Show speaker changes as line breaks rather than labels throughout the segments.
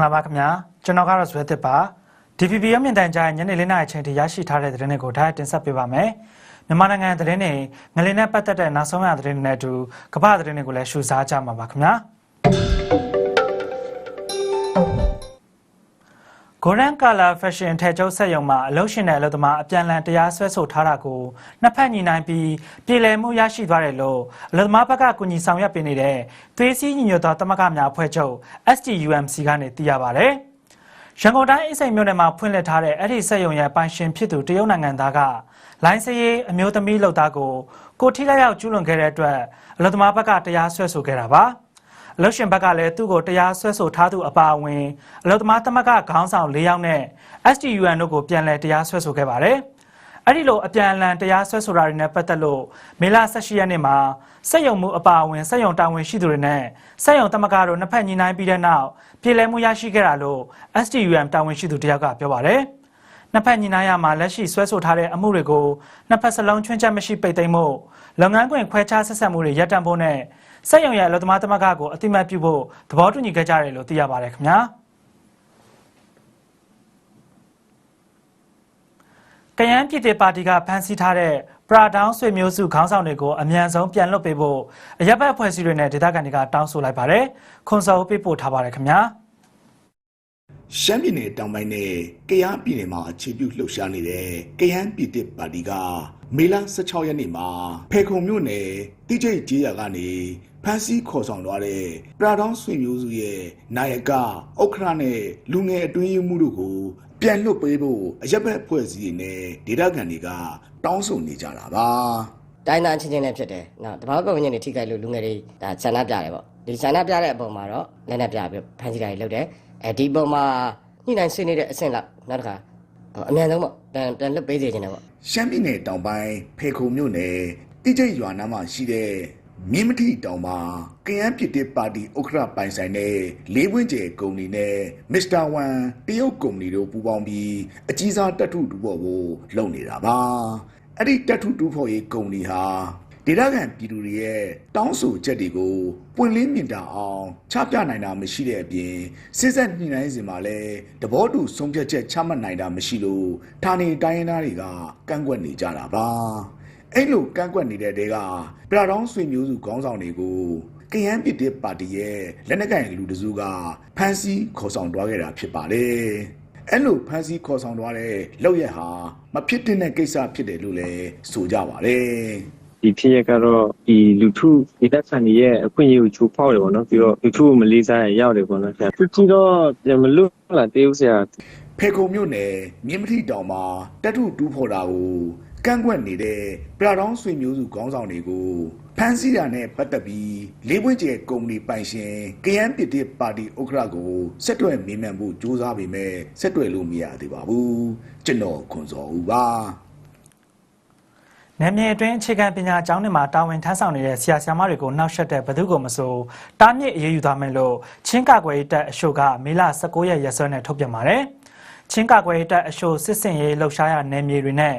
္ဂလာပါခင်ဗျာကျွန်တော်ကတော့ဇွဲတစ်ပါ DPP ရမြင့်တန်ကြားညနေလေးနာရီအချိန်ထိရရှိထားတဲ့သတင်းတွေကိုထားတင်ဆက်ပေးပါမယ်မြန်မာနိုင်ငံသတင်းတွေငလင်းနဲ့ပတ်သက်တဲ့နောက်ဆုံးရသတင်းတွေနဲ့အတူကမ္ဘာသတင်းတွေကိုလည်းရှုစားကြမှာပါခင်ဗျာ ဂိုရန်ကာလာဖက်ရှင်ထဲကျုပ်ဆက်ယုံမှာအလုပ်ရှင်တဲ့အလုပ်သမားအပြန်လန်တရားစွဲဆိုထားတာကိုနှစ်ဖက်ညီနိုင်ပြီးပြည်လည်မှုရရှိသွားတယ်လို့အလုပ်သမားဘက်ကကူညီဆောင်ရွက်ပေးနေတဲ့သွေးစည်းညီညွတ်သောတမကများအဖွဲ့ချုပ် STUMC ကနေသိရပါဗျ။ရန်ကုန်တိုင်းအစိမ်မြို့နယ်မှာဖွင့်လှစ်ထားတဲ့အဲ့ဒီစက်ရုံရဲ့ပိုင်ရှင်ဖြစ်သူတရုတ်နိုင်ငံသားကလိုင်းစရေးအမျိုးသမီးလုပ်သားကိုကိုထိလိုက်ရောက်ကျူးလွန်ခဲ့တဲ့အတွက်အလုပ်သမားဘက်ကတရားစွဲဆိုခဲ့တာပါ အလုပ်ရှင်ဘက်ကလည်းသူ့ကိုတရားစွဲဆိုထားသူအပါအဝင်အလုပ်သမားသမဂ္ဂခေါင်းဆောင်၄ယောက်နဲ့ STUN တို့ကိုပြန်လည်တရားစွဲဆိုခဲ့ပါတယ်အဲ့ဒီလိုအပြန်အလှန်တရားစွဲဆိုတာတွေနဲ့ပတ်သက်လို့မေလ18ရက်နေ့မှာစက်ရုံမှုအပါအဝင်စက်ရုံတာဝန်ရှိသူတွေနဲ့စက်ရုံသမဂ္ဂတို့နှစ်ဖက်ညီနိုင်ပြီးတဲ့နောက်ပြည်လည်မှုရရှိခဲ့တာလို့ STUM တာဝန်ရှိသူတယောက်ကပြောပါတယ်။နှစ်ဖက်ညီနိုင်ရမှာလက်ရှိဆွဲဆိုထားတဲ့အမှုတွေကိုနှစ်ဖက်စလုံးချွင်းချက်မရှိပိတ်သိမ်းဖို့လုပ်ငန်းခွင်ခွဲခြားဆက်ဆက်မှုတွေရပ်တန့်ဖို့နဲ့ စက်ရုံရဲ့အလုပ်သမားသမဂ္ဂကိုအတိမတ်ပြုဖို့သဘောတူညီခဲ့ကြတယ်လို့သိရပါတယ်ခင်ဗျာ။ကယန်းပြည်သေးပါတီကဖမ်းဆီးထားတဲ့ပရာဒေါင်းဆွေမျိုးစုခေါင်းဆောင်တွေကိုအမြန်ဆုံးပြန်လွှတ်ပေးဖို့အရက်ဘက်အဖွဲ့အစည်းတွေနဲ့ဒေသခံတွေကတောင်းဆိုလိုက်ပါတယ်။ခွန်စောပေးပို့ထားပါတယ်ခင်ဗျာ။
ရှမ်းပြည်နယ်တောင်ပိုင်းနဲ့ကယားပြည်နယ်မှာအခြေပြုလှုပ်ရှားနေတဲ့ကယန်းပြည်တစ်ပါတီကမေလ16ရက်နေ့မှာဖေခုံမြို့နယ်တိကျိတ်ကျေးရွာကနေ ဖမ်းဆီးခေါ်ဆောင်သွားတဲ့ပရာဒေါင်းဆွေမျိုးစုရဲ့နာယကဥက္ခရနဲ့လူငယ်အတွင်းရေးမှုတို့ကိုပြန်လွတ်ပေးဖို့အရက်ဘက်ဖွဲ့စည်းနေဒေတာကန်တွေကတောင်းဆိုနေကြတာပါ
တိုင်းသားချင်းချင်းလည်းဖြစ်တယ်။နောက်တဘာပတ်ဝန်းကျင်တွေထိခိုက်လို့လူငယ်တွေဒါဆန္ဒပြတယ်ပေါ့။ဒီဆန္ဒပြတဲ့အပေါ်မှာတော့လက်နက်ပြပြီးဖမ်းဆီးတာတွေလုပ်တယ်။အဲဒီပုံမှာညှိနှိုင်းဆွေးနွေးတဲ့အဆင့်လောက်နောက်တစ်ခါအမြန်ဆုံးပေါ့ပြန်ပြန်လွတ်ပေးစေချင်တယ်ပေါ့
ရှမ်းပြည်နယ်တောင်ပိုင်းဖေခုံမြို့နယ်တိကျိတ်ရွာနားမှာရှိတဲ့ မြင်းမထီတောင်မှာကယန်းပြည်တစ်ပါတီဥက္ကဋ္ဌပိုင်ဆိုင်တဲ့လေးဝင်းကျဲကုမ္ပဏီနဲ့မစ္စတာဝမ်တရုတ်ကုမ္ပဏီတို့ပူးပေါင်းပြီးအကြီးစားတက်ထုတူဖို့ကိုလုပ်နေတာပါအဲ့ဒီတက်ထုတူဖို့ရေးကုမ္ပဏီဟာဒေသခံပြည်သူတွေရဲ့တောင်းဆိုချက်တွေကိုပွင့်လင်းမြင်တာအောင်ချပြနိုင်တာမရှိတဲ့အပြင်စစ်ဆက်ညှိနှိုင်းစဉ်မှာလည်းတဘောတူဆုံးဖြတ်ချက်ချမှတ်နိုင်တာမရှိလို့ဌာနေတိုင်းရင်းသားတွေကကန့်ကွက်နေကြတာပါ အဲ့လိုကန့်ကွက်နေတဲ့တဲကပရာတောင်းဆွေမျိုးစုခေါင်းဆောင်တွေကိုကယန်းပြည်တစ်ပါတီရဲ့လက်နက်ကင်လူတစုကဖမ်းဆီးခေါ်ဆောင်သွားခဲ့တာဖြစ်ပါတယ်အဲ့လိုဖမ်းဆီးခေါ်ဆောင်သွားတဲ့လောက်ရက်ဟာမဖြစ်တဲ့ကိစ္စဖြစ်တယ်လို့လည်းဆိုကြပါတယ်
ဒီဖြစ်ရက်ကတော့ဒီလူထုဒေသခံတွေရဲ့အခွင့်အရေးကိုချိုးဖောက်တယ်ပေါ့နော်ပြီးတော့လူထုကိုမလေးစားရရောက်တယ်ပေါ့နော်ဆရာသူကြီးတော့ပြန်မလွတ်လာသေးဘူးဆရာ
ဖေကုံမြို့နယ်မြင်းမထီတောင်မှာတက်ထုတူးဖော်တာကို ကန့်ကွက်နေတဲ့ပရာတောင်းဆွေမျိုးစုခေါင်းဆောင်တွေကိုဖမ်းဆီးတာနဲ့ပတ်သက်ပြီးလေးပွင့်ကျဲကုမ္ပဏီပိုင်ရှင်ကယန်းပြည်တစ်ပါတီဥက္ကဋ္ဌကိုဆက်တွယ်မင်းမြန်ဖို့စ조사ပေမဲ့ဆက်တွယ်လို့မရသေးပါဘူးကျွန်တော်ခွန်စောဦးပါ
နယ်မြေအတွင်းအခြေခံပညာကျောင်းတွေမှာတာဝန်ထမ်းဆောင်နေတဲ့ဆရာဆရာမတွေကိုနှောက်ယှက်တဲ့ဘသူကိုမဆိုတားမြစ်အရေးယူသွားမယ်လို့ချင်းကကွယ်ရေးတပ်အရှို့ကမေလ19ရက်ရက်စွဲနဲ့ထုတ်ပြန်ပါတယ်။ချင်းကကွယ်ရေးတပ်အရှို့စစ်စင်ရေးလှုပ်ရှားရနယ်မြေတွေနဲ့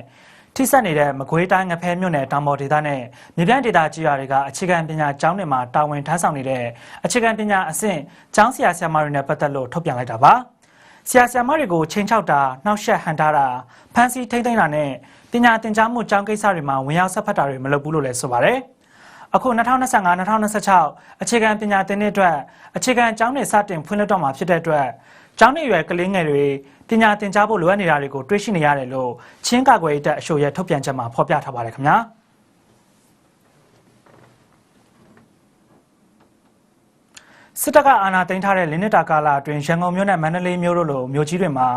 ထိစပ်နေတဲ့မကွေးတိုင်းငဖဲမြို့နယ်တောင်ပေါ်ဒေသနဲ့မြေပြန့်ဒေသကြီးရွာတွေကအခြေခံပညာကျောင်းတွေမှာတာဝန်ထမ်းဆောင်နေတဲ့အခြေခံပညာအဆင့်ကျောင်းဆရာဆရာမတွေနဲ့ပတ်သက်လို့ထုတ်ပြန်လိုက်တာပါ။ဆရာဆရာမတွေကိုချိန်ချောက်တာနှောက်ယှက်ဟန်တာတာဖမ်းဆီးထိမ့်သိမ်းတာနဲ့ပညာသင်ကြားမှုကျောင်းကိစ္စတွေမှာဝင်ရောက်ဆက်ဖက်တာတွေမလုပ်ဘူးလို့လည်းဆိုပါတယ်။အခု2025-2026အခြေခံပညာသင်တဲ့အတွက်အခြေခံကျောင်းတွေစတင်ဖွင့်လှစ်တော့မှာဖြစ်တဲ့အတွက် ကျောင်းနေရွယ်ကလေးငယ်တွေပညာသင်ကြားဖို့လိုအပ်နေတာတွေကိုတွေ့ရှိနေရတယ်လို့ချင်းကာကွယ်ရေးတပ်အရှို့ရဲ့ထုတ်ပြန်ချက်မှာဖော်ပြထားပါတယ်ခင်ဗျာ။စစ်တပ်ကအာဏာသိမ်းထားတဲ့လင်းနစ်တာကာလအတွင်းရန်ကုန်မြို့နဲ့မန္တလေးမြို့တို့လိုမြို့ကြီးတွေမှာ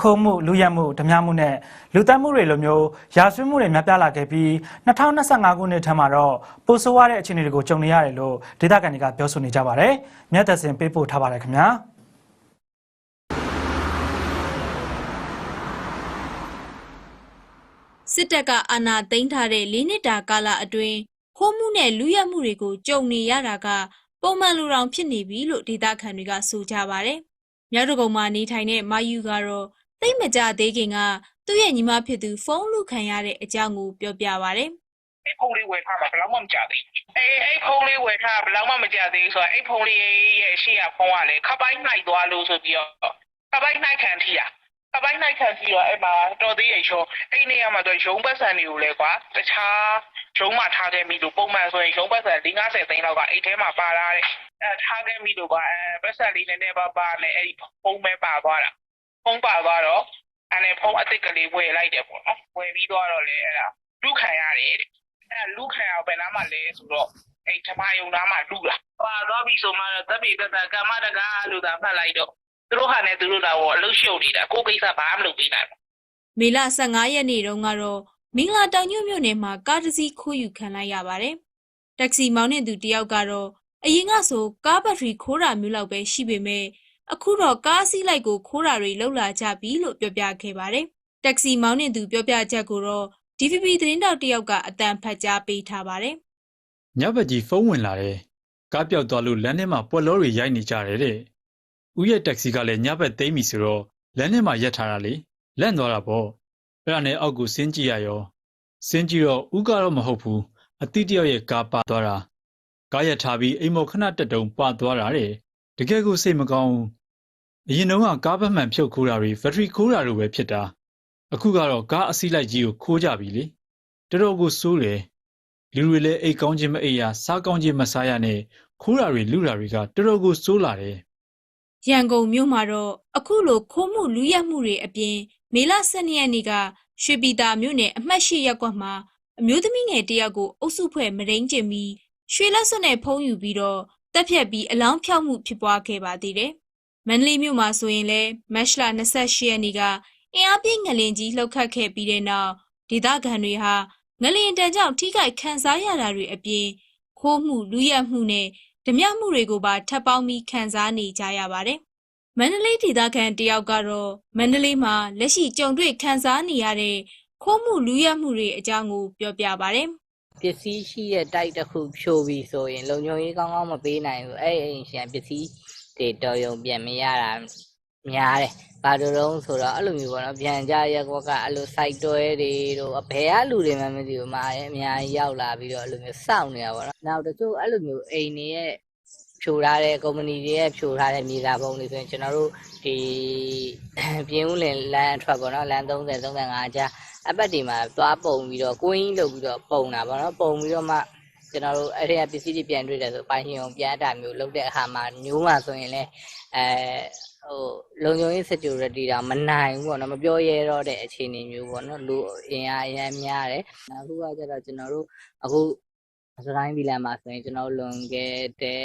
ခုံမှုလူရက်မှုဓမြမှုနဲ့လူတက်မှုတွေလိုမျိုးရာဇဝတ်မှုတွေများပြားလာခဲ့ပြီး2025ခုနှစ်ထက်မှာတော့ပိုဆိုးရတဲ့အခြေအနေတွေကိုကြုံနေရတယ်လို့ဒေသခံတွေကပြောဆိုနေကြပါတယ်။မြတ်သက်စင်ပေးပို့ထားပါတယ်ခင်ဗျာ။
စစ်တပ်ကအာဏာသိမ်းထားတဲ့လေးနှစ်တာကာလအတွင်းခိုးမှုနဲ့လူရက်မှုတွေကိုကြုံနေရတာကပုံမှန်လူတောင်ဖြစ်နေပြီလို့ဒေသခံတွေကဆိုကြပါတယ်။မြောက်တကုံမှာနေထိုင်တဲ့မာယူကတော့သိမ့်မကြသေးခင်ကသူ့ရဲ့ညီမဖြစ်သူဖုန်းလူခံရတဲ့အကြောင်းကိုပြောပြပါဗျ
အဲ့ဖုန်းလေးဝယ်ထားမှာဘယ်တော့မှမကြသေးဘူးအေးအဲ့ဖုန်းလေးဝယ်ထားဘယ်တော့မှမကြသေးဘူးဆိုတော့အဲ့ဖုန်းလေးရဲ့ရှေ့ကဖုန်းကလည်းခပိုင်းနိုင်သွားလို့ဆိုပြီးတော့ခပိုင်းနိုင်ခံထီတာ ခပိုင်းနိုင်ခံထီတော့အဲ့မှာတော်သေးရဲ့ရှောအဲ့နေရာမှာတော့ရုံးပတ်စံတွေကိုလည်းကွာတခြားရုံးမှာထားခဲ့မိလို့ပုံမှန်ဆိုရင်ရုံးပတ်စံ၄50သိန်းလောက်ကအဲ့ထဲမှာပါလာတဲ့အဲထားခဲ့မိလို့ကွာအဲပတ်စံလေးနည်းနည်းပါးပါနဲ့အဲ့ဒီဖုန်းပဲပါသွားတာဖုန်းပါသွားတော့အဲ့နဲ့ဖုန်းအစ်စ်ကလေးဝယ်လိုက်တယ်ပေါ့နော်ဝယ်ပြီးတော့လေအဲ့ဒါလူခံရတယ်တဲ့အဲ့လူခံရဘယ်နားမှာလဲဆိုတော့အဲ့ဓမ္မယုံနားမှာလူလာပါသွားပြီဆိုမှတော့တပ်ပိတတကမ္မတကားလို့သာဖတ်လိုက်တော့ သူတို့ဟာနဲ့သူတို့တော့အလုရှုပ်နေတာကိုယ်ကိစ္စဘာမှမလုပ်ပေးနိုင်ဘူး
မေလ15ရက်နေ့တုန်းကတော့မင်္ဂလာတောင်ညွန့်မြို့နယ်မှာကားတစ်စီးခိုးယူခံလိုက်ရပါတယ်။တက္ကစီမောင်းတဲ့သူတစ်ယောက်ကတော့အရင်ကဆိုကားဘက်ထရီခိုးတာမျိုးလောက်ပဲရှိပေမဲ့အခုတော့ကားအစီးလိုက်ကိုခိုးတာတွေလောက်လာကြပြီလို့ပြောပြခဲ့ပါတယ်။တက္ကစီမောင်းတဲ့သူပြောပြချက်ကိုတော့ DVB သတင်းတောက်တစ်ယောက်ကအတန်ဖတ်ကြားပေးထားပါတယ်။
ညဘက်ကြီးဖုန်းဝင်လာတယ်။ကားပြောက်သွားလို့လမ်းထဲမှာပွက်လောတွေရိုက်နေကြတယ်တဲ့။ ဦးရဲ့တက္ကစီကလည်းညဘက်သိမ်းပြီဆိုတော့လမ်းထဲမှာရက်ထားတာလေ။လန့်သွားတာပေါ့။အဲ့ဒါနဲ့အောက်ကိုဆင်းကြည့်ရရော။ဆင်းကြည့်တော့ဦးကတော့မဟုတ်ဘူး။အတိတယောက်ရဲ့ကားပါသွားတာ။ကားရက်ထားပြီးအိမ်မော်ခဏတက်တုံပါသွားတာတဲ့။တကယ်ကိုစိတ်မကောင်းဘူး။အရင်တုန်းကကားဘက်မှန်ဖြုတ်ခိုးတာတွေဘက်ထရီခိုးတာလိုပဲဖြစ်တာ။အခုကတော့ကားအစီးလိုက်ကြီးကိုခိုးကြပြီလေ။တော်တော်ကိုစိုးတယ်။လူတွေလည်းအိတ်ကောင်းခြင်းမအိပ်ရစားကောင်းခြင်းမစားရနဲ့ခိုးတာတွေလူတာတွေကတော်တော်ကိုစိုးလာတယ်
ရန်ကုန်မြို့မှာတော့အခုလိုခိုးမှုလူရက်မှုတွေအပြင် မေလ12ရက်နေ့ကရွှေပြည်သာမြို့နယ်အမှတ်၈ရပ်ကွက်မှာအမျိုးသမီးငယ်တစ်ယောက်ကိုအုပ်စုဖွဲ့မရင်းကျင်ပြီးရွှေလက်စွပ်နဲ့ဖုံးယူပြီးတော့တပ်ဖြတ်ပြီးအလောင်းဖြောက်မှုဖြစ်ပွားခဲ့ပါသေးတယ်။မန္တလေးမြို့မှာဆိုရင်လည်းမတ်လ28ရက်နေ့ကအင်အားပြင်းငလင်ကြီးလှုပ်ခတ်ခဲ့ပြီးတဲ့နောက်ဒေသခံတွေဟာငလင်တန်ကြောင့်ထိခိုက်ခံစားရတာတွေအပြင်ခိုးမှုလူရက်မှုနဲ့ ဓမြမှုတွေကိုပါထပ်ပေါင်းပြီးခံစားနေကြရပါတယ်။မန္တလေးဒေသခံတယောက်ကတော့မန္တလေးမှာလက်ရှိကြုံတွေ့ခံစားနေရတဲ့ခိုးမှုလူရက်မှုတွေအကြောင်းကိုပြောပြပါဗျ။
ပစ္စည်းရှိတဲ့တိုက်တစ်ခုဖြိုးပြီးဆိုရင် လုံခြုံရေးကောင်းကောင်းမပေးနိုင်ဘူးအဲ့အိမ်ရှင်ပစ္စည်းတွေတော်ရုံပြန်မရတာ များတယ်ဘာလို့လဲဆိုတော့အဲ့လိုမျိုးပေါ့နော်ပြန်ကြရက်ကွက်ကအဲ့လို site တွဲတွေတို့ဘယ်ကလူတွေမှမသိဘူးမာရဲ့အများကြီးရောက်လာပြီးတော့အဲ့လိုမျိုးစောင့်နေတာပေါ့နော်နောက်တချို့အဲ့လိုမျိုးအိမ်တွေရဲ့ဖြိုထားတဲ့ကုမ္ပဏီတွေရဲ့ဖြိုထားတဲ့မြေသားပုံတွေဆိုရင်ကျွန်တော်တို့ဒီပြင်းဦးလင်လမ်းအထွက်ပေါ့နော်လမ်း30 35ကြားအပတ်ဒီမှာသွားပုံပြီးတော့ကိုင်းကြီးလုပ်ပြီးတော့ပုံတာပေါ့နော်ပုံပြီးတော့မှကျွန်တော်တို့အဲ့ဒီကပစ္စည်းတွေပြန်တွေ့တယ်ဆိုပိုင်ရှင်အောင်ပြန်အတာမျိုးလုပ်တဲ့အခါမှာမျိုးမှဆိုရင်လည်းအဲ ဟိုလုံခြုံရေး security တာမနိုင်ဘူးပေါ့နော်မပြောရဲတော့တဲ့အခြေအနေမျိုးပေါ့နော်လူအင်အားအများများတယ်အခုကကျတော့ကျွန်တော်တို့အခုစတိုင်းဒီလန်မှာဆိုရင်ကျွန်တော်လွန်ခဲ့တဲ့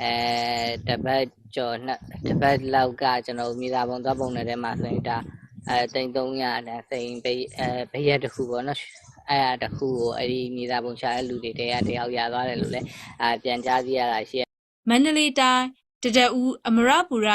အဲတပတ်ကျော်နှစ်တပတ်လောက်ကကျွန်တော်မြေသာပုံသွားပုံနေတဲ့မှာဆိုရင်ဒါအဲတိန်300နဲ့စိန်ဘေးအဲဘေးရက်တစ်ခုပေါ့နော်အဲအတစ်ခုကိုအဲ့ဒီမြေသားပုံချတဲ့လူတွေတဲရတယောက်ရသွားတယ်လို့လည်းအာပြန်ကြားစီရတာရှိရ
မန္တလေးတိုင်းတဒအူအမရပူရ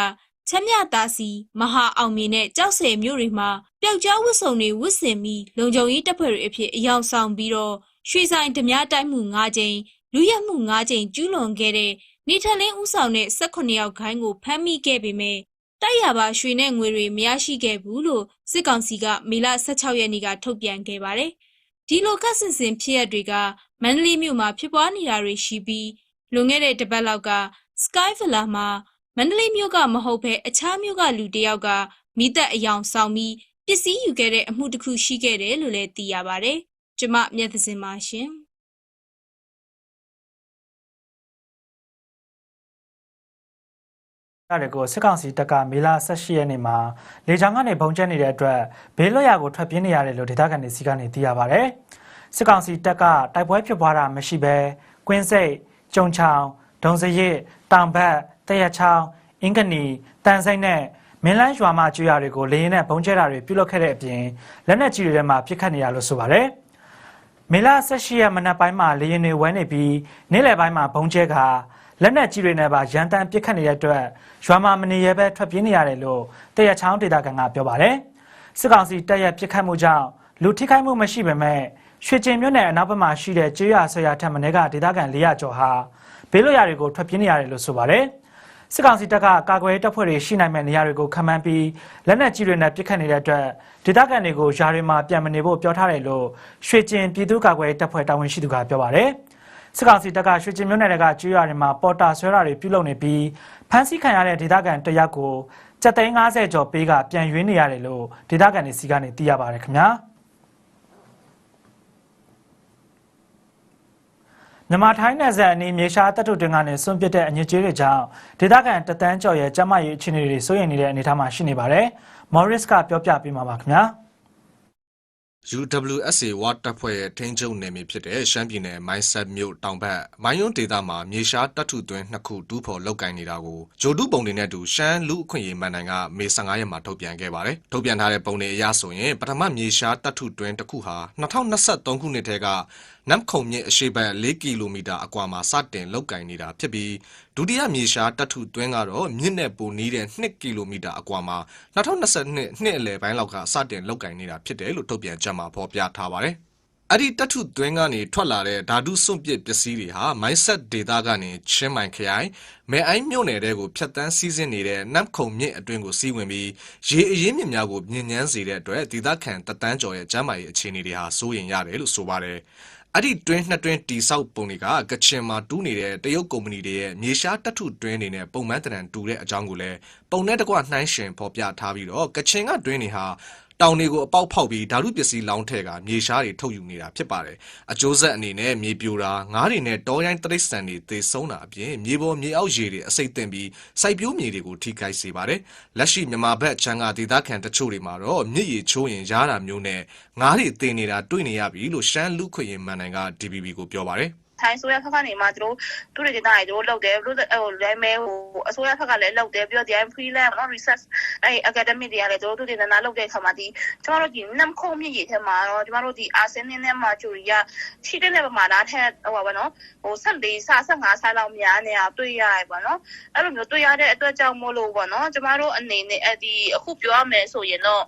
ချမ်းမြတာစီမဟာအောင်မြေနဲ့ကြောက်စဲမြို့တွေမှာပျောက်ကြားဝတ်စုံတွေဝတ်ဆင်ပြီးလုံခြုံရေးတပ်ဖွဲ့တွေအဖြစ်အယောင်ဆောင်ပြီးတော့ရွှေဆိုင်ဓမြတိုက်မှု၅ကြိမ်လူရက်မှု၅ကြိမ်ကျူးလွန်ခဲ့တဲ့နေထလင်းဦးဆောင်တဲ့18ယောက်ခိုင်းကိုဖမ်းမိခဲ့ပေမဲ့တိုက်ရပါရွှေနဲ့ငွေတွေမရရှိခဲ့ဘူးလို့စစ်ကောင်စီကမေလ16ရက်နေ့ကထုတ်ပြန်ခဲ့ပါတယ်။ဒီလိုကတ်စင်စင်ဖြစ်ရပ်တွေကမန္တလေးမြို့မှာဖြစ်ပွားနေတာတွေရှိပြီးလွန်ခဲ့တဲ့တစ်ပတ်လောက်က Sky Villa မှာ မန္တလေးမြို့ကမဟုတ်ဘဲအခြားမြို့ကလူတစ်ယောက်ကမိသက်အယောင်ဆောင်ပြီးပစ္စည်းယူခဲ့တဲ့အမှုတစ်ခုရှိခဲ့တယ်လို့လည်းသိရပါဗျ။ကျမမျက်သစင်ပါရှင်။
အဲ့ဒါကိုစစ်ကောင်စီတပ်ကမေလ18ရက်နေ့မှာလေကြောင်းကနေပုံကျက်နေတဲ့အတွက်ဘေးလွတ်ရာကိုထွက်ပြေးနေရတယ်လို့ဒေသခံတွေစီကနေသိရပါဗျ။စစ်ကောင်စီတပ်ကတိုက်ပွဲဖြစ်ပွားတာမရှိဘဲကွင်းစိတ်ကြုံချောင်းဒုံစရစ်တောင်ဘက် တရချောင်းအင်္ဂနီတန်စိမ့်နဲ့မင်းလန်းရွာမကျွော်တွေကိုလေရင်နဲ့ပုံကျက်တာတွေပြုလုပ်ခဲ့တဲ့အပြင်လက်နက်ကြီးတွေထဲမှာပြစ်ခတ်နေရလို့ဆိုပါတယ်။မေလ18ရက်မနက်ပိုင်းမှာလေရင်တွေဝဲနေပြီးနေ့လယ်ပိုင်းမှာဘုံကျဲကလက်နက်ကြီးတွေနဲ့ပါရန်တမ်းပစ်ခတ်နေတဲ့အတွက်ရွာမှာမနေရဘဲထွက်ပြေးနေရတယ်လို့တရချောင်းဒေသခံကပြောပါတယ်။စစ်ကောင်စီတပ်ရဲ့ပစ်ခတ်မှုကြောင့်လူထိခိုက်မှုမရှိပေမဲ့ရွှေကျင်မြို့နယ်အနောက်ဘက်မှာရှိတဲ့ကျေးရွာဆရာထက်မင်းကဒေသခံ400ကျော်ဟာဘေးလွတ်ရာတွေကိုထွက်ပြေးနေရတယ်လို့ဆိုပါတယ်။ စစ်ကောင်စီတပ်ကကာကွယ်ရေးတပ်ဖွဲ့တွေရှိနိုင်မဲ့နေရာတွေကိုခန့်မှန်းပြီးလက်နက်ကြီးတွေနဲ့ပစ်ခတ်နေတဲ့အတွက်ဒေသခံတွေကိုယာတွေမှာပြန်မနေဖို့ပြောထားတယ်လို့ရွှေကျင်ပြည်သူ့ကာကွယ်ရေးတပ်ဖွဲ့တာဝန်ရှိသူကပြောပါတယ်။စစ်ကောင်စီတပ်ကရွှေကျင်မြို့နယ်ကကျွေးရွာတွေမှာပေါ်တာဆွဲတာတွေပြုလုပ်နေပြီးဖမ်းဆီးခံရတဲ့ဒေသခံတရက်ကိုစက်သိန်း90ကျော်ပေးကပြန်ရွေးနေရတယ်လို့ဒေသခံတွေစီကနေသိရပါတယ်ခင်ဗျာ။ မြန်မာထိုင်းနယ်စပ်အနီးမြေရှားတပ်ထုတွင်ကနေစွန့်ပစ်တဲ့အညစ်အကြေးတွေကြောင့်ဒေသခံတသန်းကျော်ရဲ့ကျန်းမာရေးအခြေအနေတွေစိုးရိမ်နေတဲ့အနေအထားမှာရှိနေပါတယ်။ Morris ကပြောပြပေးမှာပါခင်ဗျာ။
UWSA ဝါတပ်ဖွဲ့ရဲ့ထိန်းချုပ်နယ်မြေဖြစ်တဲ့ရှမ်းပြည်နယ်မိုင်းဆက်မြို့တောင်ဘက်မိုင်းယွန်းဒေသမှာမြေရှားတပ်ထုသွင်းနှစ်ခုတူးဖော်လုတ်ကင်နေတာကိုဂျိုတုပုံတွေနဲ့တူရှမ်းလူအခွင့်အရေးမန်နိုင်ကမေ15ရက်မှာထုတ်ပြန်ခဲ့ပါတယ်။ထုတ်ပြန်ထားတဲ့ပုံတွေအရဆိုရင်ပထမမြေရှားတပ်ထုသွင်းတစ်ခုဟာ2023ခုနှစ်ထဲက နမ်ခုံမြစ်အရှေ့ဘက်4ကီလိုမီတာအကွာမှာစတင်လုတ်ကင်နေတာဖြစ်ပြီးဒုတိယမြေရှားတပ်ထုသွင်းကတော့မြစ်နဲ့ပိုနီးတဲ့2ကီလိုမီတာအကွာမှာ2022နှစ်အလယ်ပိုင်းလောက်ကစတင်လုတ်ကင်နေတာဖြစ်တယ်လို့ထုတ်ပြန်ချက်မှာဖော်ပြထားပါတယ်။အဲ့ဒီတထုသွင်းကနေထွက်လာတဲ့ဓာတုစွန့်ပစ်ပစ္စည်းတွေဟာမိုင်းဆက်ဒေတာကနေချင်းမိုင်ခရိုင်မဲအိုင်းမြို့နယ်တဲကိုဖျက်တမ်းစီးဆင်းနေတဲ့နမ်ခုံမြစ်အတွင်းကိုစီးဝင်ပြီးရေအရင်းမြစ်များကိုမြင်ញ្ញမ်းစေတဲ့အတွက်ဒေသခံတတန်းကျော်ရဲ့ကျန်းမာရေးအခြေအနေတွေဟာစိုးရိမ်ရတယ်လို့ဆိုပါတယ်။ အဲ့ဒီတွင်းနှစ်တွင်းတီဆောက်ပုံတွေကကချင်မှာတူးနေတဲ့တရုတ်ကုမ္ပဏီတွေရဲ့မြေရှားတထုတွင်းတွေနဲ့ပုံမှန်တန်တူတဲ့အကြောင်းကိုလည်းပုံနဲ့တကွနှိုင်းရှင်ဖော်ပြထားပြီးတော့ကချင်ကတွင်းတွေဟာ တောင်တွေကိုအပေါက်ဖောက်ပြီးဓာတုပစ္စည်းလောင်းထည့်ကမြေရှားတွေထုတ်ယူနေတာဖြစ်ပါတယ်။အကျိုးဆက်အနေနဲ့မြေပြိုတာငါးတွေနဲ့တောရိုင်းတရိတ်ဆန်တွေသေဆုံးတာအပြင်မြေပေါ်မြေအောက်ရေတွေအစိမ့်တင်ပြီးစိုက်ပျိုးမြေတွေကိုထိခိုက်စေပါတယ်။လက်ရှိမြန်မာဘက်ချမ်းကဒေသခံတချို့တွေမှာတော့မြစ်ရေချိုးရင်ရားတာမျိုးနဲ့ငါးတွေတင်နေတာတွေ့နေရပြီလို့ရှမ်းလူခွေရင်မန်နိုင်က DBB ကိုပြောပါတယ်။
ထိုင်းဆိုရဖက်ကနေမှသူတို့သူတွေဒေတာတွေသူတို့လုပ်တယ်သူတို့ဟိုလည်းမဲဟိုအစိုးရဖက်ကလည်းလုပ်တယ်ပြီးတော့ဒီ freelance နော် research အဲ academic တွေကလည်းသူတို့သူတွေနာလုပ်တဲ့အခါမှာဒီကျမတို့ဒီနမ်ခုံမြင့်ရထဲမှာတော့ကျမတို့ဒီ arsenal နဲ့ mercury ကရှိတဲ့ပမာဏထက်ဟိုပါဗောနော်ဟို14ဆ15ဆလောက်များနေတာတွေ့ရတယ်ဗောနော်အဲ့လိုမျိုးတွေ့ရတဲ့အတွက်ကြောင့်မို့လို့ဗောနော်ကျမတို့အနေနဲ့အဒီအခုပြောရမယ်ဆိုရင်တော့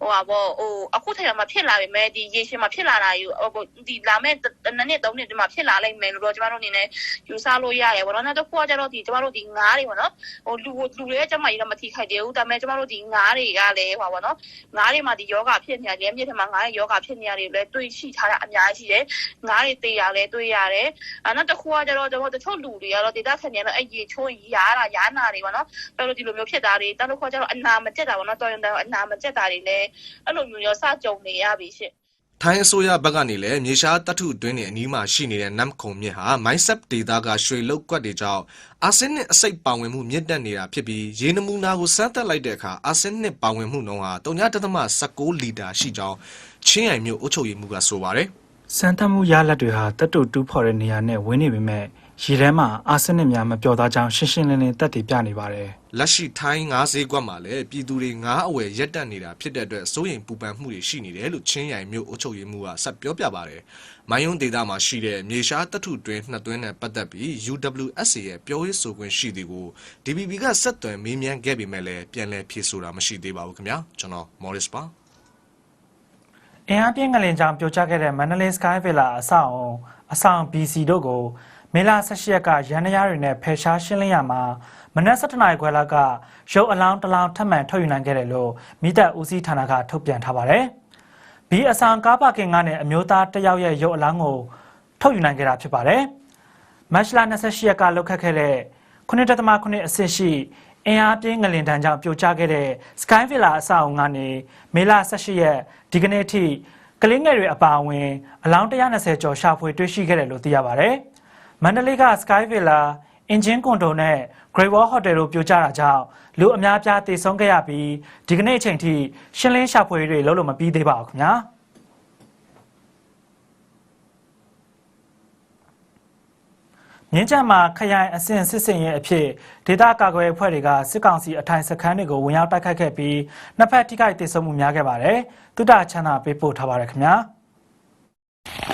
ဟိုပါဗောဟိုအခုထက်မှဖြစ်လာပြီမဲ့ဒီရေရှင်မှာဖြစ်လာတာယူဟိုဒီလာမဲ့နှစ်နှစ်သုံးနှစ်ဒီမှာဖြစ်လာလိမ့်မယ်လို့တော့ကျမတို့အနေနဲ့ယူဆလို့ရတယ်ဗောနော်နောက်တစ်ခုကကျတော့ဒီကျမတို့ဒီငါးတွေဗောနော်ဟိုလူလူတွေရဲ့ကျမကြီးတော့မထိခိုက်သေးဘူးဒါပေမဲ့ကျမတို့ဒီငါးတွေကလည်းဟိုပါဗောနော်ငါးတွေမှာဒီယောဂဖြစ်နေတယ်မြစ်ထဲမှာငါးရဲ့ယောဂဖြစ်နေရတယ်လည်းတွေ့ရှိထားတာအများကြီးရှိတယ်ငါးတွေတေးရလည်းတွေ့ရတယ်အဲနောက်တစ်ခုကကျတော့ကျမတို့တချို့လူတွေကတော့ဒေတာခံနေတော့အဲ့ရေချိုးရားတာရားနာတွေဗောနော်တော်တော်ဒီလိုမျိုးဖြစ်တာတွေတောက်တစ်ခုကကျတော့အနာမကျက်တာဗောနော်တော်ရင်တော့အနာမကျက်တာတွေလည်းအဲ့လိုမျိုးရောစကြုံနေရပြီရှင့်
ထိုင်းအစိုးရဘက်ကနေလည်းမြေရှားတပ်ထုတွင်းတွေအနီးမှာရှိနေတဲ့နမ်ခုံမြစ်ဟာမိုင်းဆက်ဒေတာကရွှေလုတ်ကွက်တွေကြောင့်အာဆင်းနစ်အစိတ်ပါဝင်မှုမြင့်တက်နေတာဖြစ်ပြီးရေနမူနာကိုစမ်းသပ်လိုက်တဲ့အခါအာဆင်းနစ်ပါဝင်မှုနှုန်းဟာ3.16လီတာရှိကြောင်းချင်းရိုင်မြို့အုပ်ချုပ်ရေးမှူးကဆိုပါတယ်
စမ်းသပ်မှုရလဒ်တွေဟာတက်တုတူးဖော်တဲ့နေရာနဲ့ဝင်းနေပေမဲ့ ရေထဲမှာအာဆင်းနစ်များမပျော်သားကြောင်းရှင်းရှင်းလင်းလင်းသက်တည်ပြနေပါတယ်
လက်ရှိထိုင်းငါးဈေးကွက်မှာလည်းပြည်သူတွေငါးအဝယ်ရက်တက်နေတာဖြစ်တဲ့အတွက်စိုးရိမ်ပူပန်မှုတွေရှိနေတယ်လို့ချင်းရိုင်မြို့အုပ်ချုပ်ရေးမှူးကဆက်ပြောပြပါတယ်။မိုင်းယွန်းဒေတာမှာရှိတဲ့မြေရှားတပ်ထုတွင်းနှစ်သွင်းနဲ့ပတ်သက်ပြီး UWSA ရဲ့ပြောရေးဆိုခွင့်ရှိသူကို DBB ကဆက်သွယ်မေးမြန်းခဲ့ပေမဲ့လည်းပြန်လည်ဖြေဆိုတာမရှိသေးပါဘူးခင်ဗျာကျွန်တော် Morris ပါ
အင်အားပြင်းငလင်ကြောင့်ပြိုကျခဲ့တဲ့ Mandalay Sky Villa အဆောက်အုံအဆောင် BC တို့ကို မေလ18ရက်ကရန်နရားတွေနဲ့ဖယ်ရှားရှင်းလင်းရမှာမနက်7:00နာရီခွဲလောက်ကရုပ်အလောင်းတစ်လောင်းထပ်မံထုတ်ယူနိုင်ခဲ့တယ်လို့မိသက်ဦးစီးဌာနကထုတ်ပြန်ထားပါတယ်။ဘီအဆောင်ကားပါကင်ကနေအမျိုးသားတစ်ယောက်ရဲ့ရုပ်အလောင်းကိုထုတ်ယူနိုင်ခဲ့တာဖြစ်ပါတယ်။မတ်လ28ရက်ကလောက်ခတ်ခဲ့တဲ့9.9အဆင့်ရှိအင်အားပြင်းငလင်တန်းကြောင့်ပြိုကျခဲ့တဲ့ Sky Villa အဆောက်အုံကနေမေလ18ရက်ဒီကနေ့ထိကလေးငယ်တွေအပါအဝင်အလောင်း120ကျော်ရှာဖွေတွေ့ရှိခဲ့တယ်လို့သိရပါတယ်။ မန္တလေးက Sky Villa အင်ဂျင်ကွန်ဒိုနဲ့ Great Wall Hotel တို့ပြိုကျတာကြောင့်လူအများပြားတေဆုံးခဲ့ရပြီးဒီကနေ့အချိန်ထိရှင်းလင်းရှာဖွေရေးတွေလုပ်လို့မပြီးသေးပါဘူးခင်ဗျာ။မြင်းချမ်းမှာခရိုင်အဆင့်စစ်စင်ရဲ့အဖြစ်ဒေသကာကွယ်အဖွဲ့တွေကစစ်ကောင်စီအထိုင်စခန်းတွေကိုဝင်ရောက်တိုက်ခိုက်ခဲ့ပြီးနှစ်ဖက်ထိခိုက်ဒေဆုံးမှုများခဲ့ပါတယ်။တုဒ္ဒချမ်းသာပေးပို့ထားပါတယ်ခင်ဗျာ။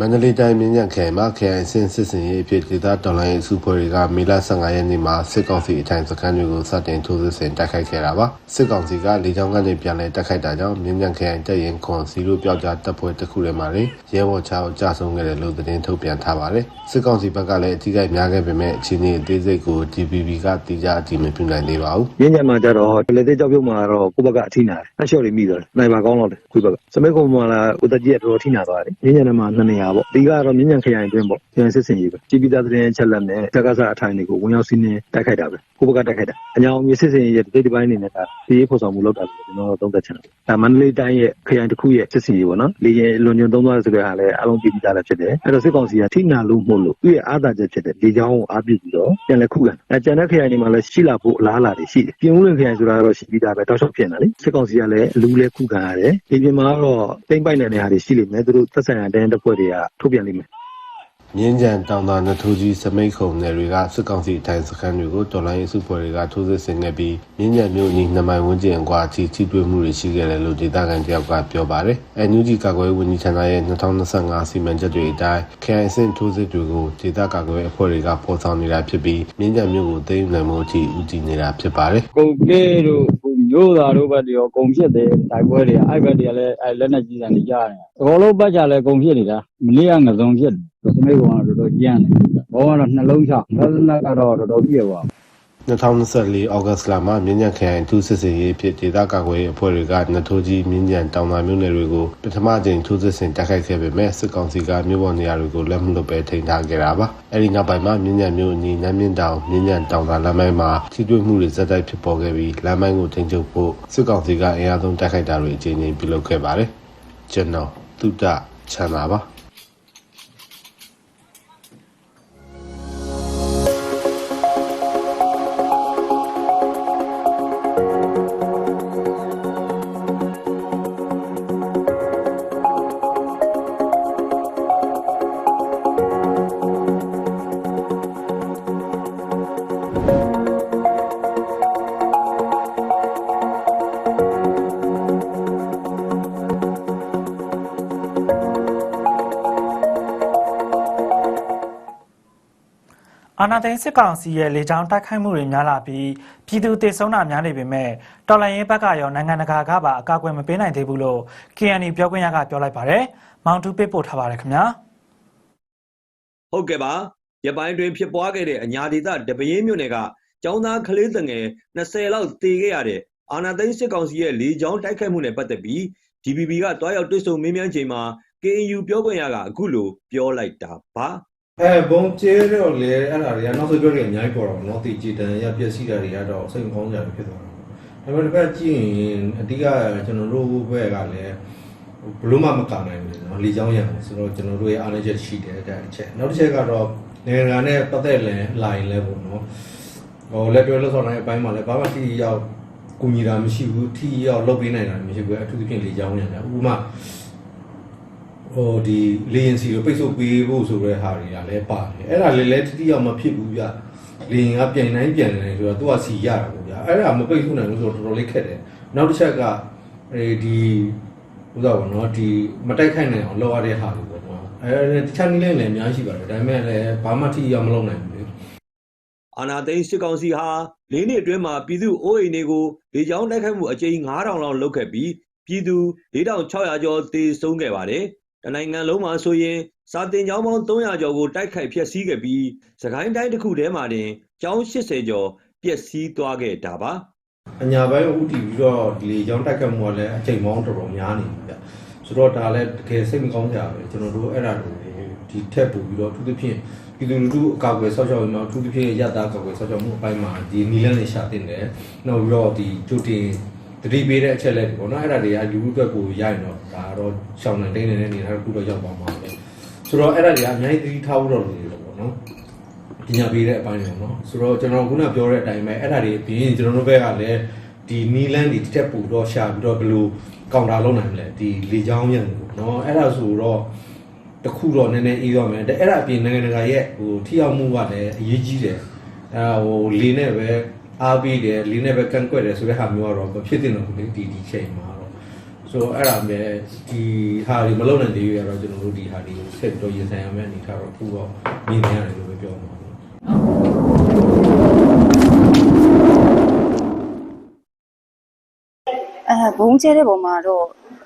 မမန္တလေးတိုင်းမြင်းညံခရိုင်မှာခရိုင်အဆင့်စစ်စင်ရေးအဖြစ်ဒေသတော်လိုင်းအစုဖွဲ့တွေကမေလ15ရက်နေ့မှာစစ်ကောင်စီအထိုင်စခန်းတွေကိုစတင်ထိုးစစ်ဆင်တိုက်ခိုက်ခဲ့တာပါစစ်ကောင်စီကလေကြောင်းကနေပြန်လည်တိုက်ခိုက်တာကြောင့်မြင်းညံခရိုင်တပ်ရင်ခွန်စီလိုပြောက်ကြားတပ်ဖွဲ့တစ်ခုထဲမှာလည်းရဲဘော်ချောက်ကြဆုံးခဲ့တယ်လို့သတင်းထုတ်ပြန်ထားပါတယ်စစ်ကောင်စီဘက်ကလည်းအကြီးအကဲများခဲ့ပေမဲ့အခြေအနေအသေးစိတ်ကို DPP ကတိကျအတည်မပြုနိုင်သေးပါဘူး
မြင်းညံမှာကြတော့လေသေးကြောက်ပြုတ်မှာတော့ကိုယ့်ဘက်ကအထိနာတယ်အလျှော့လေးမိသွားတယ်နိုင်ပါကောင်းတော့တယ်ကိုယ့်ဘက်ကစမိတ်ကုံမှာလာဦးသက်ကြီးကတော်တော်ထိနာသွားတယ်မြင်းညံထဲမှာနှစ်နေရာပေါ့ဒီကတော့မြင်းညံခရိုင်အတွင်းပေါ့ခရိုင်စစ်စင်ရေးပဲជីပီသားသတင်းချက်လက်နဲ့တက္ကသအထိုင်တွေကိုဝင်ရောက်စီးနင်းတိုက်ခိုက်တာပဲကိုယ့်ဘက်ကတိုက်ခိုက်တာအညာအောင်မြေစစ်စင်ရေးရဲ့ဒီဒီပိုင်းအနေနဲ့ကဒီရေးဖို့ဆောင်မှုလုပ်တာဆိုကျွန်တော်သုံးသက်ချင်တယ်ဒါမန္တလေးတိုင်းရဲ့ခရိုင်တစ်ခုရဲ့စစ်စင်ရေးပေါ့နော်လေရင်လွန်ညွန်သုံးသွားတဲ့ဆိုတဲ့ဟာလည်းအလုံးကြည့်ပြီးသားလည်းဖြစ်တယ်အဲ့တော့စစ်ကောင်စီကထိနာလို့မှုလို့သူ့ရဲ့အားသာချက်ဖြစ်တဲ့လေကြောင်းကိုအားပြုပြီးတော့ပြန်လဲခုခံအဲကျန်တဲ့ခရိုင်တွေမှာလည်းရှိလာဖို့အလားအလာတွေရှိတယ်ပြင်ဦးလွင်ခရိုင်ဆိုတာကတော့ရှိပြီးသားပဲတောက်လျှောက်ဖြစ်နေတာလေစစ်ကောင်စီကလည်းအလူလဲခုခံရတယ်ဒီပြင်မှာတော့တိမ့်ပိုက်တဲ့နေရာတွေရှိလိမ့်မယ်သူတို့သက်ဆိုင်ရာတိုင်းတစ်ဖွဲ့တွေကထုတ်ပြန်လိမ့်မယ်
မြင်းကြံတောင်သာနထိုးကြီးစမိတ်ခုံနယ်တွေကစစ်ကောင်စီအထိုင်စခန်းတွေကိုတော်လိုင်းရေးစုဖွဲ့တွေကထိုးစစ်ဆင်ခဲ့ပြီးမြင်းကြံမြို့ကြီးနှစ်မိုင်ဝန်းကျင်အကွာအထိထိတွေ့မှုတွေရှိခဲ့တယ်လို့ဒေသခံတယောက်ကပြောပါတယ်။ NUG ကာကွယ်ရေးဝန်ကြီးဌာနရဲ့2025စီမံချက်တွေအတိုင်းခရိုင်အဆင့်ထိုးစစ်တွေကိုဒေသကာကွယ်ရေးအဖွဲ့တွေကဖော်ဆောင်နေတာဖြစ်ပြီးမြင်းကြံမြို့ကိုသိမ်းယူနိုင်မှုအထိဦးတည်နေတာဖြစ်ပါတယ်။
ကုန်ကဲတို့ မျိုးသားတို့ဘက်တွေရောကုန်ဖြစ်တယ်တိုက်ပွဲတွေကအဲ့ဘက်တွေကလည်းအဲ့လက်နဲ့ကြီးတယ်နေကြတယ်အကုန်လုံးပတ်ကြလဲကုန်ဖြစ်နေတာမနေ့ကငစုံဖြစ်တယ်စမိတ်ကောင်ကတော့တော်တော်ကြမ်းတယ်ဘောကတော့နှလုံးချလက်လက်ကတော့တော်တော်ပြည့်သွား
2024ဩဂတ်စ်လမှာမြင်းညံခရိုင်ထူးစစ်စင်ရေးဖြစ်ဒေသကာကွယ်ရေးအဖွဲ့တွေကနထိုးကြီးမြင်းညံတောင်သာမြို့နယ်တွေကိုပထမကြိမ်ထူးစစ်ဆင်တိုက်ခိုက်ခဲ့ပေမဲ့စစ်ကောင်စီကမြို့ပေါ်နေရာတွေကိုလက်မလွတ်ပဲထိန်းထားခဲ့တာပါအဲဒီနောက်ပိုင်းမှာမြင်းညံမြို့အနီးနမ်းမြင့်တောင်မြင်းညံတောင်သာလမ်းပိုင်းမှာထိတွေ့မှုတွေဇက်တိုက်ဖြစ်ပေါ်ခဲ့ပြီးလမ်းပိုင်းကိုထိန်းချုပ်ဖို့စစ်ကောင်စီကအင်အားသုံးတိုက်ခိုက်တာတွေအကြိမ်ကြိမ်ပြုလုပ်ခဲ့ပါတယ်ကျွန်တော်တုဒ္ဒချမ်းသာပါ
အာနာသိန်းစစ်ကောင်စီရဲ့လေကြောင်းတိုက်ခိုက်မှုတွေများလာပြီးပြည်သူတေဆုံးတာများနေပေမဲ့တော်လှန်ရေးဘက်ကရောနိုင်ငံတကာကပါအကာအကွယ်မပေးနိုင်သေးဘူးလို့ KNY ပြောခွင့်ရကပြောလိုက်ပါတယ်။မောင်တူပေးပို့ထားပါတယ်ခင်ဗျာ။
ဟုတ်ကဲ့ပါရပိုင်းတွင်ဖြစ်ပွားခဲ့တဲ့အညာဒေသတပင်းမြို့နယ်ကကျောင်းသားကလေးငယ်20လောက်တေခဲ့ရတဲ့အာနာသိန်းစစ်ကောင်စီရဲ့လေကြောင်းတိုက်ခိုက်မှုနဲ့ပတ်သက်ပြီး DPP ကတွားရောက်တွေ့ဆုံမေးမြန်းချိန်မှာ KNU ပြောခွင့်ရကအခုလိုပြောလိုက်တာပါ
အဲဘုံကျဲတော့လေအဲ့ဒါတွေကနောက်ဆုံးပြောရင်အများကြီးပေါ်တော့နော်တီကြည်တန်ရပျက်စီးတာတွေကတော့စိတ်မကောင်းကြတယ်ဖြစ်သွားတာ။ဒါပေမဲ့တစ်ဖက်ကြည့်ရင်အတိကကျွန်တော်တို့ဘက်ကလည်းဘလို့မှမကနိုင်ဘူးနော်လေချောင်းရံဆိုတော့ကျွန်တော်တို့ရဲ့အားနည်းချက်ရှိတယ်အဲ့ဒါတစ်ချက်နောက်တစ်ချက်ကတော့နိုင်ငံနဲ့ပတ်သက်လဲလိုင်းလဲပေါ့နော်ဟိုလက်တွဲလက်ဆောင်တိုင်းအပိုင်းမှာလဲဘာမှထိရောက်ကူညီတာမရှိဘူးထိရောက်လုပ်ပေးနိုင်တာမရှိဘူးအထူးသဖြင့်လေချောင်းရံဥပမာ ဟိုဒီလေရင်စီကိုပိတ်ဆို့ပေးဖို့ဆိုတဲ့ဟာတွေကလည်းပါတယ်အဲ့ဒါလည်းလည်းတိတိယောက်မဖြစ်ဘူးဗျလေရင်ကပြန်တိုင်းပြန်နေတယ်ဆိုတော့သူကစီရတာပေါ့ဗျအဲ့ဒါမပိတ်ဆို့နိုင်ဘူးဆိုတော့တော်တော်လေးခက်တယ်နောက်တစ်ချက်ကအဲဒီဥစ္စာပေါ့နော်ဒီမတိုက်ခိုက်နိုင်အောင်လုပ်ရတဲ့ဟာတွေပေါ့နော်အဲတခြားနည်းလမ်းလည်းအများကြီးရှိပါတယ်ဒါပေမဲ့လည်းဘာမှထိရောက်မလုပ်နိုင်ဘူးလေ
အာနာသိန်းစစ်ကောင်စီဟာလေးနှစ်အတွင်းမှာပြည်သူအိုးအိမ်တွေကိုလေကြောင်းတိုက်ခိုက်မှုအကြိမ်9000လောက်လုပ်ခဲ့ပြီးပြည်သူ4600ကျော်တေဆုံးခဲ့ပါတယ် တနိုင်ငံလုံးမှာဆိုရင်စာတင်ကျောင်းပေါင်း300ကျော်ကိုတိုက်ခိုက်ဖျက်ဆီးခဲ့ပြီးစကိုင်းတိုင်းတစ်ခုထဲမှာတင်ကျောင်း80ကျော်ပျက်စီးသွားခဲ့တာပါ
အညာဘက်ဥတီပြီးတော့ဒီလေကြောင်းတိုက်ခတ်မှုကလည်းအချိန်ပေါင်းတော်တော်များနေပြီဗျဆိုတော့ဒါလည်းတကယ်စိတ်မကောင်းကြပဲကျွန်တော်တို့အဲ့ဒါတွေဒီထက်ပို့ပြီးတော့အထူးသဖြင့်ပြည်သူလူထုအကာအကွယ်ဆောက်ရှောက်ရေးမှာအထူးသဖြင့်ရတာအကာအကွယ်ဆောက်ရှောက်မှုအပိုင်းမှာဒီနီလန်းလေးရှာတင်တယ်နောက်ပြီးတော့ဒီကြိုတင် တတိပေးတဲ့အချက်လက်တွေပေါ့နော်အဲ့ဒါတွေကလူထုအတွက်ကိုရရင်တော့ဒါတော့ရှောင်းနိုင်တဲ့နေတဲ့နေရာတစ်ခုတော့ရောက်သွားမှာပဲဆိုတော့အဲ့ဒါတွေကအများကြီးသတိထားဖို့တော့လိုတယ်ပေါ့နော်ပညာပေးတဲ့အပိုင်းပေါ့နော်ဆိုတော့ကျွန်တော်ခုနပြောတဲ့အတိုင်းပဲအဲ့ဒါတွေအပြင်ကျွန်တော်တို့ဘက်ကလည်းဒီနီလန်ဒီတစ်ချက်ပူတော့ရှာပြီးတော့ဘယ်လိုကောင်တာလုပ်နိုင်မလဲဒီလေချောင်းရံပေါ့နော်အဲ့ဒါဆိုတော့တခုတော့နည်းနည်းအေးသွားမယ်အဲ့ဒါအပြင်နိုင်ငံတကာရဲ့ဟိုထိရောက်မှုကလည်းအရေးကြီးတယ်အဲဟိုလေနဲ့ပဲ အားပေးတယ်လေနဲ့ပဲကန့်ကွက်တယ်ဆိုတဲ့ဟာမျိုးကတော့မဖြစ်သင့်တော့ဘူးလေဒီဒီချိန်မှာတော့ဆိုတော့အဲ့ဒါပဲဒီဟာဒီမလုံနိုင်သေးရတော့ကျွန်တော်တို့ဒီဟာဒီကိုဆက်ပြီးတော့ရင်ဆိုင်ရမယ့်အနေထားတော့ခုတော့မြင်နေရတယ်လို့ပဲပြောမှာပါ
အဲဘုံကျဲတဲ့ပုံမှာတော့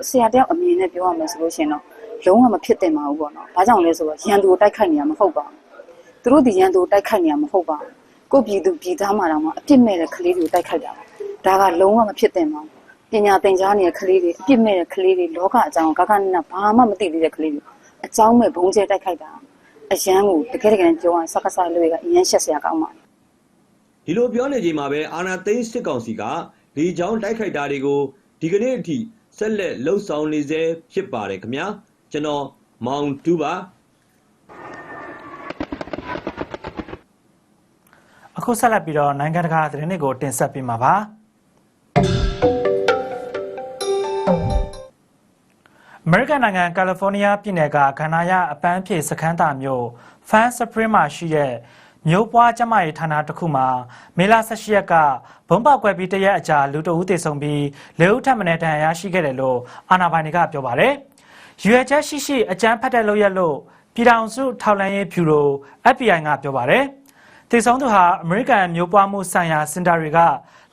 ဆရာတယောက်အမြင်နဲ့ပြောရမယ်ဆိုလို့ရှိရင်တော့လုံးဝမဖြစ်တင်ပါဘူးပေါ့နော်။ဘာကြောင့်လဲဆိုတော့ရန်သူကိုတိုက်ခိုက်နေရမှာမဟုတ်ပါဘူး။သူတို့ဒီရန်သူကိုတိုက်ခိုက်နေရမှာမဟုတ်ပါဘူး။ ကိုယ့်ပြည်သူပြည်သားမှာတော့မှအပြစ်မဲ့တဲ့ကလေးတွေကိုတိုက်ခိုက်တာပါ။ဒါကလုံးဝမဖြစ်တင်ပါဘူး။ပညာသင်ကြားနေတဲ့ကလေးတွေအပြစ်မဲ့တဲ့ကလေးတွေလောကအကြောင်းကိုကကနနဘာမှမသိသေးတဲ့ကလေးတွေအကြောင်းမဲ့ဘုံကျဲတိုက်ခိုက်တာအရန်ကိုတကယ်တကယ်ပြောရရင်စက္ကစလူတွေကအရန်ရှက်စရာကောင်းပါတယ်
ဒီလိုပြောနေချိန်မှာပဲအာနာသိန်းစစ်ကောင်စီကလေကြောင်းတိုက်ခိုက်တာတွေကိုဒီကနေ့အထိဆက်လက်လှုပ်ဆောင်နေစေဖြစ်ပါတယ်ခင်ဗျာကျွန်တော်မောင်တူပါ
အခုဆက်လက်ပြီးတော့နိုင်ငံတကာသတင်းတွေကိုတင်ဆက်ပေးမှာပါအမေရိကန်နိုင်ငံကယ်လီဖိုးနီးယားပြည်နယ်ကကနာယအပန်းဖြေစခန်းသားမြို့ဖန်စပရင်းမှာရှိတဲ့မြို့ပွားကျမရေးဌာနတစ်ခုမှာမေလ18ရက်ကဘုံပေါက်ကွဲပြီးတရက်အကြာလူတအုပ်သေဆုံးပြီးလေဦးထပ်မံတန်ရာရှိခဲ့တယ်လို့အာဏာပိုင်တွေကပြောပါတယ်။ရွေချက်ရှိရှိအကြမ်းဖက်တဲ့လုပ်ရက်လို့ပြည်ထောင်စုထောက်လှမ်းရေးဗျူရို FBI ကပြောပါတယ်။ သေဆုံးသူဟာအမေရိကန်မျိုးပွားမှုဆိုင်ရာစင်တာတွေက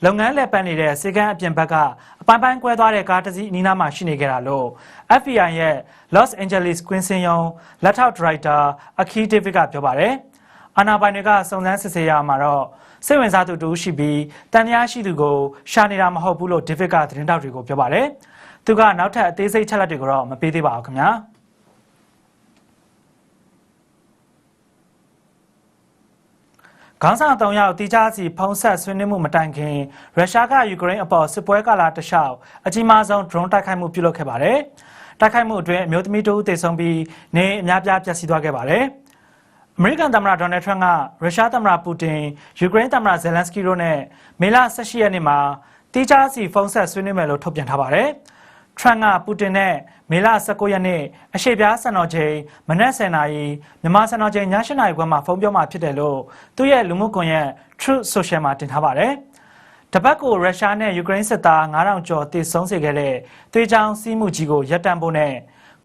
လုပ်ငန်းလက်ပန်းနေတဲ့စေကန်းအပြင်ဘက်ကအပိုင်းပိုင်းကွဲသွားတဲ့ကားတစ်စီးအနီးနားမှာရှိနေကြတာလို့ FBI ရဲ့ Los Angeles ကွင်းစင်ယုံလက်ထောက်ဒါရိုက်တာအခီးဒေးဗစ်ကပြောပါတယ်။အာနာပိုင်တွေကစုံစမ်းစစ်ဆေးရမှာတော့စိတ်ဝင်စားသူတူရှိပြီးတန်တရားရှိသူကိုရှာနေတာမဟုတ်ဘူးလို့ဒေးဗစ်ကသတင်းတောက်တွေကိုပြောပါတယ်။သူကနောက်ထပ်အသေးစိတ်ချက်လက်တွေကိုတော့မပေးသေးပါဘူးခင်ဗျာ။ ခေါင်းဆောင်၃ယောက်တိကျစီဖုံးဆက်ဆွေးနွေးမှုမတိုင်ခင်ရုရှားကယူကရိန်းအပေါ်စစ်ပွဲကာလတလျှောက်အကြီးမားဆုံး drone တိုက်ခိုက်မှုပြုလုပ်ခဲ့ပါတယ်။တိုက်ခိုက်မှုအတွင်းအမျိုးသမီးတဦးသေဆုံးပြီးနေအများပြားပျက်စီးသွားခဲ့ပါတယ်။အမေရိကန်သမ္မတဒေါ်နယ်ထရန့်ကရုရှားသမ္မတပူတင်ယူကရိန်းသမ္မတဇယ်လန်စကီတို့နဲ့မေလ18ရက်နေ့မှာတိကျစီဖုံးဆက်ဆွေးနွေးမယ်လို့ထုတ်ပြန်ထားပါတယ်။ ထရန့်ကပူတင်နဲ့မေလ19ရက်နေ့အရှိပြားစံတော်ချိန်မနက်10:00နာရီမြန်မာစံတော်ချိန်ည7:00နာရီခွဲမှာဖုန်းပြောမှာဖြစ်တယ်လို့သူ့ရဲ့လူမှုကွန်ရက် Truth Social မှာတင်ထားပါတယ်။တပတ်ကိုရုရှားနဲ့ယူကရိန်းစစ်သား9000ကျော်တည်ဆုံးစေခဲ့တဲ့သွေးချောင်းစီးမှုကြီးကိုရပ်တန့်ဖို့နဲ့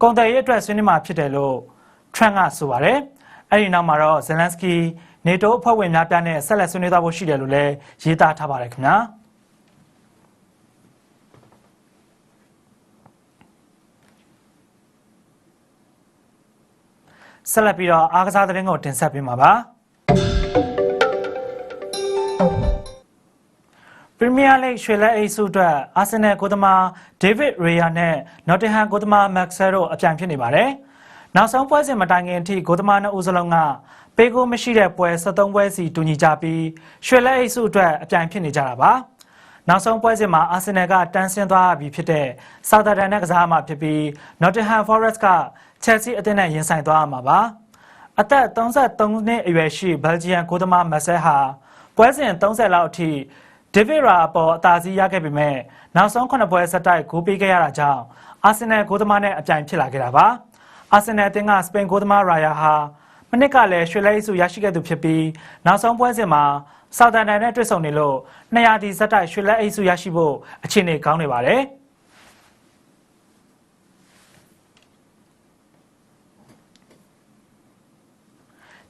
ကုန်တယ်ရေးအတွက်ဆွေးနွေးမှာဖြစ်တယ်လို့ထရန့်ကဆိုပါတယ်။အဲဒီနောက်မှာတော့ဇယ်လန်စကီနေတိုးအဖွဲ့ဝင်များပြားနဲ့ဆက်လက်ဆွေးနွေးသွားဖို့ရှိတယ်လို့လည်းရေးသားထားပါတယ်ခင်ဗျာ။ ဆက်လက်ပြီးတော့အားကစားသတင်းကိုတင်ဆက်ပေးမှာပါပရီးမီးယားလိဂ်ရွှေလက်အိတ်စုအတွက်အာဆင်နယ်ကိုသမားဒေးဗစ်ရေယာနဲ့နော်တင်ဟမ်ကိုသမားမက်ဆယ်တို့အပြိုင်ဖြစ်နေပါတယ်။နောက်ဆုံးပွဲစဉ်မတိုင်ခင်အထိကိုသမားနှစ်ဦးစလုံးကပေးကိုမရှိတဲ့ပွဲ73ပွဲစီတူညီကြပြီးရွှေလက်အိတ်စုအတွက်အပြိုင်ဖြစ်နေကြတာပါ။နောက်ဆုံးပွဲစဉ်မှာအာဆင်နယ်ကတန်းဆင်းသွားပြီဖြစ်တဲ့ဆာသာဒန်နဲ့ကစားမှာဖြစ်ပြီး Nottingham Forest က Chelsea အသင်းနဲ့ရင်ဆိုင်သွားမှာပါ။အသက်33နှစ်အရွယ်ရှိဘယ်လ်ဂျီယံကိုသမားမက်ဆယ်ဟာပွဲစဉ်30လောက်အထိဒေးဗစ်ရာအပေါ်အသာစီးရခဲ့ပေမဲ့နောက်ဆုံး9ပွဲဆက်တိုက်ဂိုးပေးခဲ့ရတာကြောင့်အာဆင်နယ်ကိုသမားနဲ့အပြိုင်ဖြစ်လာခဲ့တာပါ။အာဆင်နယ်အသင်းကစပိန်ကိုသမားရာယာဟာမနစ်ကလည်းရွှေလဲစုရရှိခဲ့သူဖြစ်ပြီးနောက်ဆုံးပွဲစဉ်မှာဆောက်တန်တန်နဲ့တွေ့ဆုံနေလို့200ဒီဇက်တိုက်ရွှေလဲအိတ်စုရရှိဖို့အခြေအနေကောင်းနေပါတယ်။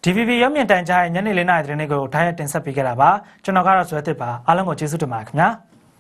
DVB ရုပ်မြင်တန်ကြားရဲ့ညနေ၄နာရီသတင်းလေးကိုဓာတ်ရိုက်တင်ဆက်ပေးခဲ့တာပါကျွန်တော်ကတော့ဇွဲတစ်ပါအားလုံးကိုကျေးဇူးတင်ပါတယ်ခင်ဗျာ။